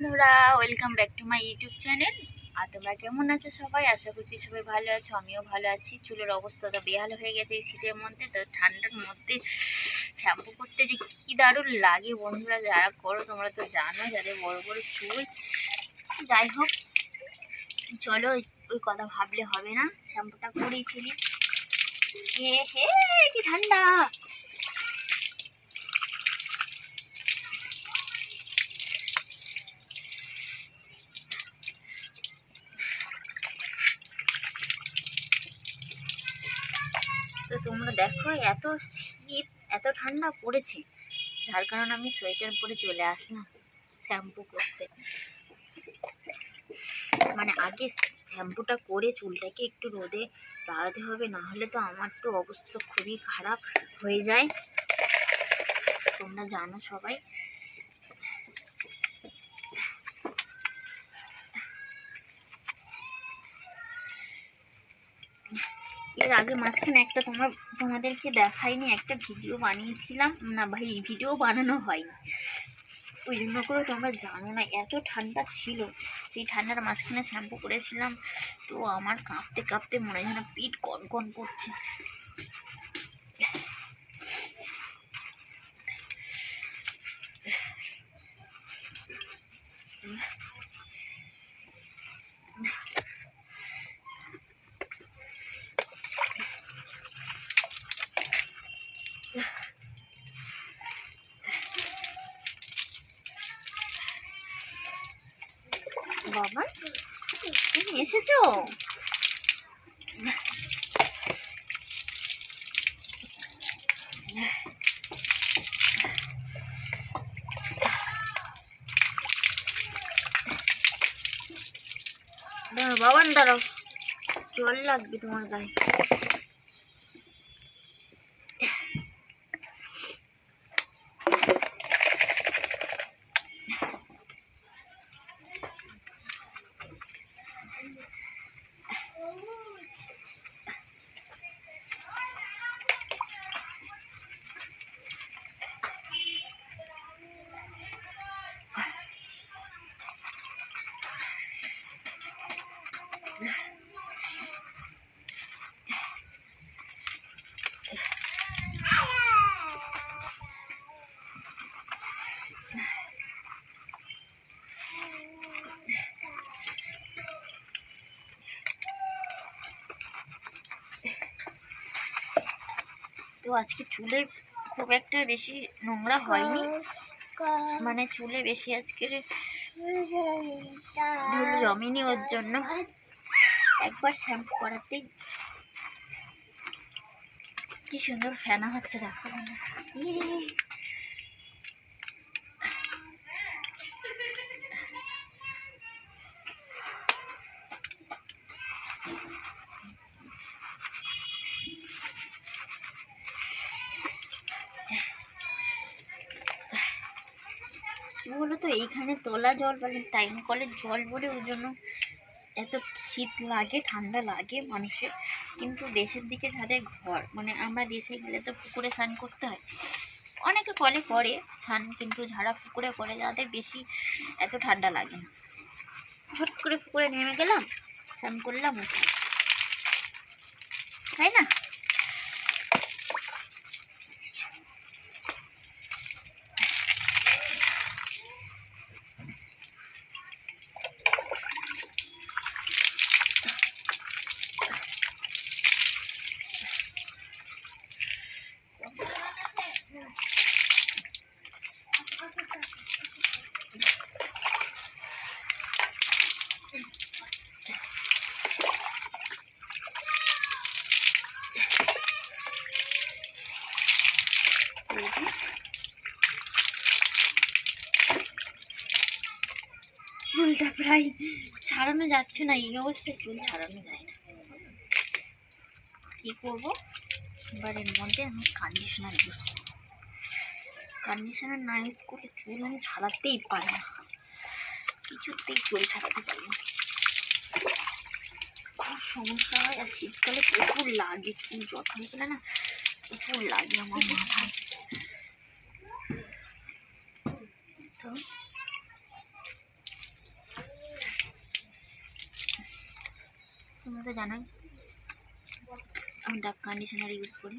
বন্ধুরা welcome back to my YouTube channel আর তোমরা কেমন আছো সবাই? আশা করছি সবাই ভালো আছো, আমিও ভালো আছি। চুলের অবস্থা তো বেহাল হয়ে গেছে এই শীতের মধ্যে, তো ঠান্ডার মধ্যে শ্যাম্পু করতে যে কী দারুণ লাগে বন্ধুরা, যারা করো তোমরা তো জানো, যাদের বড় বড় চুল। যাই হোক, চলো ওই- কথা ভাবলে হবে না শ্যাম্পুটা করেই ফেলি। হে হে, কি ঠান্ডা! তোমরা দেখো, এত শীত, এত ঠান্ডা পড়েছে। যার কারণে আমি সোয়েটার পরে চলে আসলাম শ্যাম্পু করতে। মানে আগে শ্যাম্পুটা করে চুলটাকে একটু রোদে দাঁড়াতে হবে না হলে তো আমার তো অবস্থা খুবই খারাপ হয়ে যায়। তোমরা জানো সবাই। এর আগে মাঝখানে একটা তোমার তোমাদেরকে দেখাইনি, একটা ভিডিও বানিয়েছিলাম। না ভাই ভিডিও বানানো হয়নি। ওই জন্য করে তোমরা জানো না, এত ঠান্ডা ছিল। সেই ঠান্ডার মাঝখানে শ্যাম্পু করেছিলাম, তো আমার কাঁপতে কাঁপতে মনে যেন পিঠ কন কন করছে। বাবা? তুমি এসেছ? বাবান দাঁড়াও। জল লাগবে তোমার গায়ে। তো আজকে চুলে খুব একটা বেশি নোংরা হয়নি। মানে চুলে বেশি আজকে ধুলো জমিনি ওর জন্য। একবার শ্যাম্পু করাতে কি সুন্দর ফেনা হচ্ছে দেখো কি বলতো এইখানে তোলা জল মানে টাইম কলের জল বলে ওই জন্য এত শীত লাগে, ঠান্ডা লাগে মানুষের। কিন্তু দেশের দিকে যাদের ঘর মানে আমরা দেশে গেলে তো পুকুরে স্নান করতে হয়। অনেকে কলে করে স্নান, কিন্তু যারা পুকুরে করে যাদের বেশি এত ঠান্ডা লাগে না। ঝট করে পুকুরে নেমে গেলাম, স্নান করলাম তাই না? চুলটা প্রায় ছাড়ানো যাচ্ছে না, এই অবস্থায় চুল ছাড়ানো যায় না। কি করব? এবার এর মধ্যে আমি কন্ডিশনার ইউজ করব। কন্ডিশনার না ইউজ করলে চুল আমি ছাড়াতেই পারি না। কিছুতেই চুল ছাড়াতে পারি না। খুব সমস্যা হয়, আর শীতকালে প্রচুর লাগে চুল যত্ন করে না, প্রচুর লাগে আমার মাথায় তো তো জানাই। আমি ডাক কন্ডিশনার ইউজ করি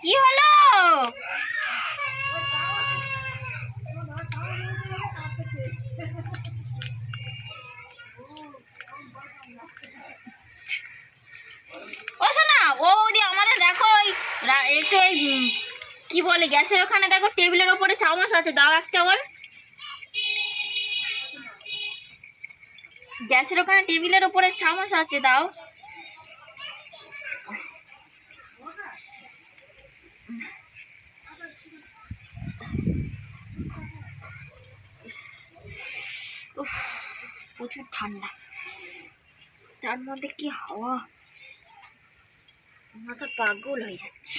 কি হলো ও শোনা ও দি আমাদের দেখো ওই রা- একটু ওই উম, কি বলে, গ্যাসের ওখানে দেখো টেবিলের ওপরে চামচ আছে, দাও একটা বল গ্যাসের ওখানে টেবিলের ওপরে চামচ আছে, দাও। প্রচুর ঠান্ডা। তার মধ্যে কি হাওয়া? পাগল হয়ে যাচ্ছে।